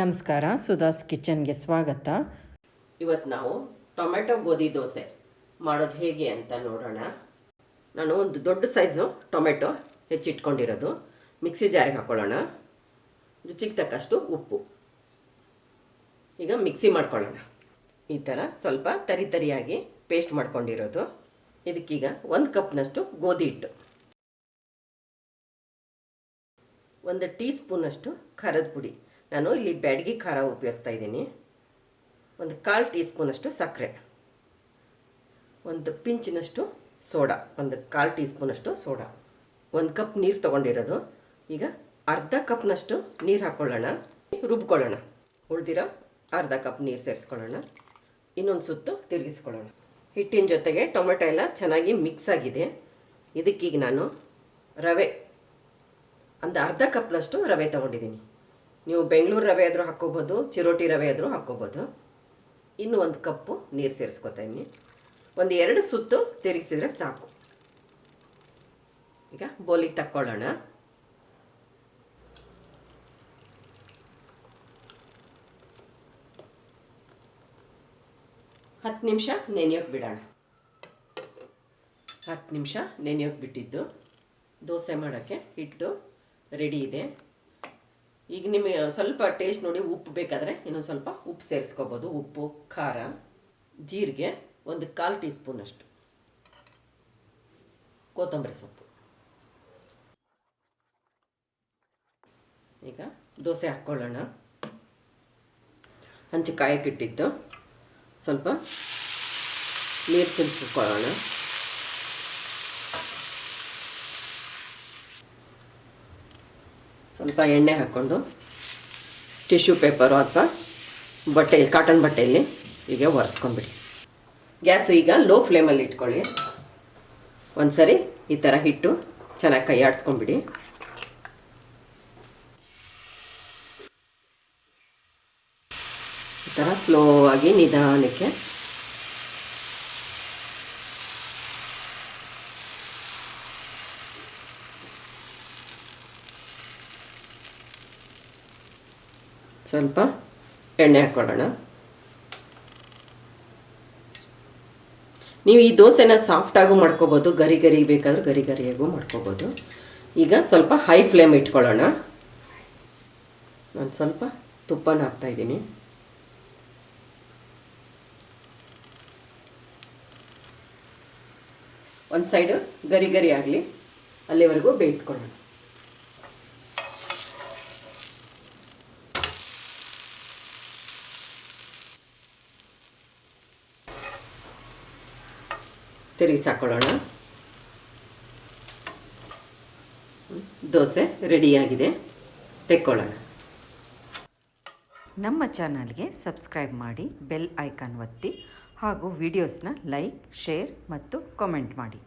ನಮಸ್ಕಾರ ಸುಧಾಸ್ ಕಿಚನ್ಗೆ ಸ್ವಾಗತ. ಇವತ್ತು ನಾವು ಟೊಮೆಟೊ ಗೋಧಿ ದೋಸೆ ಮಾಡೋದು ಹೇಗೆ ಅಂತ ನೋಡೋಣ. ನಾನು ಒಂದು ದೊಡ್ಡ ಸೈಜು ಟೊಮೆಟೊ ಹೆಚ್ಚಿಟ್ಕೊಂಡಿರೋದು. ಮಿಕ್ಸಿ ಜಾರಿಗೆ ಹಾಕೊಳ್ಳೋಣ. ರುಚಿಗೆ ತಕ್ಕಷ್ಟು ಉಪ್ಪು. ಈಗ ಮಿಕ್ಸಿ ಮಾಡ್ಕೊಳ್ಳೋಣ. ಈ ಥರ ಸ್ವಲ್ಪ ತರಿ ತರಿಯಾಗಿ ಪೇಸ್ಟ್ ಮಾಡ್ಕೊಂಡಿರೋದು. ಇದಕ್ಕೀಗ ಒಂದು ಕಪ್ನಷ್ಟು ಗೋಧಿ ಹಿಟ್ಟು. ಒಂದು ಟೀ ಸ್ಪೂನಷ್ಟು ಖಾರದ ಪುಡಿ. ನಾನು ಇಲ್ಲಿ ಬ್ಯಾಡಗಿ ಖಾರ ಉಪಯೋಗಿಸ್ತಾ ಇದ್ದೀನಿ. ಒಂದು ಕಾಲು ಟೀ ಸ್ಪೂನಷ್ಟು ಸಕ್ಕರೆ. ಒಂದು ಪಿಂಚಿನಷ್ಟು ಸೋಡಾ. ಒಂದು ಕಾಲು ಟೀ ಸ್ಪೂನಷ್ಟು ಸೋಡಾ. ಒಂದು ಕಪ್ ನೀರು ತೊಗೊಂಡಿರೋದು. ಈಗ ಅರ್ಧ ಕಪ್ನಷ್ಟು ನೀರು ಹಾಕ್ಕೊಳ್ಳೋಣ ರುಬ್ಕೊಳ್ಳೋಣ. ಉಳಿದಿರೋ ಅರ್ಧ ಕಪ್ ನೀರು ಸೇರಿಸ್ಕೊಳ್ಳೋಣ. ಇನ್ನೊಂದು ಸುತ್ತು ತಿರುಗಿಸ್ಕೊಳ್ಳೋಣ. ಹಿಟ್ಟಿನ ಜೊತೆಗೆ ಟೊಮೆಟೊ ಎಲ್ಲ ಚೆನ್ನಾಗಿ ಮಿಕ್ಸ್ ಆಗಿದೆ. ಇದಕ್ಕೀಗ ನಾನು ರವೆ. ಒಂದು ಅರ್ಧ ಕಪ್ನಷ್ಟು ರವೆ ತೊಗೊಂಡಿದ್ದೀನಿ. ನೀವು ಬೆಂಗಳೂರು ರವೆ ಆದರೂ ಹಾಕ್ಕೋಬೋದು, ಚಿರೋಟಿ ರವೆ ಆದರೂ ಹಾಕ್ಕೋಬೋದು. ಇನ್ನು ಒಂದು ಕಪ್ಪು ನೀರು ಸೇರಿಸ್ಕೊತಾ ಇದ್ದೀನಿ ಒಂದು ಎರಡು ಸುತ್ತು ತಿರುಗಿಸಿದ್ರೆ ಸಾಕು. ಈಗ ಬೋಲಿಗೆ ತಕ್ಕೊಳ್ಳೋಣ. ಹತ್ತು ನಿಮಿಷ ನೆನೆಯೋಕೆ ಬಿಡೋಣ. ಹತ್ತು ನಿಮಿಷ ನೆನೆಯೋಕೆ ಬಿಟ್ಟಿದ್ದು. ದೋಸೆ ಮಾಡೋಕ್ಕೆ ಹಿಟ್ಟು ರೆಡಿ ಇದೆ. ಈಗ ನಿಮಗೆ ಸ್ವಲ್ಪ ಟೇಸ್ಟ್ ನೋಡಿ ಉಪ್ಪು ಬೇಕಾದರೆ ಇನ್ನೊಂದು ಸ್ವಲ್ಪ ಉಪ್ಪು ಸೇರಿಸ್ಕೋಬೋದು. ಉಪ್ಪು, ಖಾರ, ಜೀರಿಗೆ, ಒಂದು ಕಾಲು ಟೀ ಸ್ಪೂನಷ್ಟು ಕೊತ್ತಂಬರಿ ಸೊಪ್ಪು. ಈಗ ದೋಸೆ ಹಾಕ್ಕೊಳ್ಳೋಣ. ಹಂಚು ಕಾಯಕ್ಕಿಟ್ಟಿದ್ದು ಸ್ವಲ್ಪ ನೀರು ಚಿಮ್ಸ್ಕೊಳ್ಳೋಣ ಸ್ವಲ್ಪ ಎಣ್ಣೆ ಹಾಕ್ಕೊಂಡು ಟಿಶ್ಯೂ ಪೇಪರು ಅಥವಾ ಬಟ್ಟೆ ಕಾಟನ್ ಬಟ್ಟೆಯಲ್ಲಿ ಹೀಗೆ ಒರೆಸ್ಕೊಂಡ್ಬಿಡಿ. ಗ್ಯಾಸು ಈಗ ಲೋ ಫ್ಲೇಮಲ್ಲಿ ಇಟ್ಕೊಳ್ಳಿ. ಒಂದು ಸರಿ ಈ ಥರ ಹಿಟ್ಟು ಚೆನ್ನಾಗಿ ಕೈ ಆಡಿಸ್ಕೊಂಬಿಡಿ ಈ ಥರ ಸ್ಲೋ ಆಗಿ ನಿಧಾನಕ್ಕೆ ಸ್ವಲ್ಪ ಎಣ್ಣೆ ಹಾಕ್ಕೊಳ್ಳೋಣ. ನೀವು ಈ ದೋಸೆನ ಸಾಫ್ಟಾಗೂ ಮಾಡ್ಕೋಬೋದು, ಗರಿ ಗರಿ ಬೇಕಾದ್ರೂ ಗರಿ ಗರಿಯಾಗೂ ಮಾಡ್ಕೋಬೋದು. ಈಗ ಸ್ವಲ್ಪ ಹೈ ಫ್ಲೇಮ್ ಇಟ್ಕೊಳ್ಳೋಣ. ನಾನು ಸ್ವಲ್ಪ ತುಪ್ಪನ ಹಾಕ್ತಾಯಿದ್ದೀನಿ ಒಂದು ಸೈಡು ಗರಿ ಗರಿ ಆಗಲಿ, ಅಲ್ಲಿವರೆಗೂ ಬೇಯಿಸ್ಕೊಳ್ಳೋಣ. ತಿರುಗಿಸಿ ಹಾಕೊಳ್ಳೋಣ ದೋಸೆ ರೆಡಿಯಾಗಿದೆ. ತೆಕ್ಕೊಳ್ಳೋಣ. ನಮ್ಮ ಚಾನಲ್ಗೆ ಸಬ್ಸ್ಕ್ರೈಬ್ ಮಾಡಿ ಬೆಲ್ ಐಕಾನ್ ಒತ್ತಿ ಹಾಗೂ ವಿಡಿಯೋಸ್ನ ಲೈಕ್, ಶೇರ್ ಮತ್ತು ಕಾಮೆಂಟ್ ಮಾಡಿ.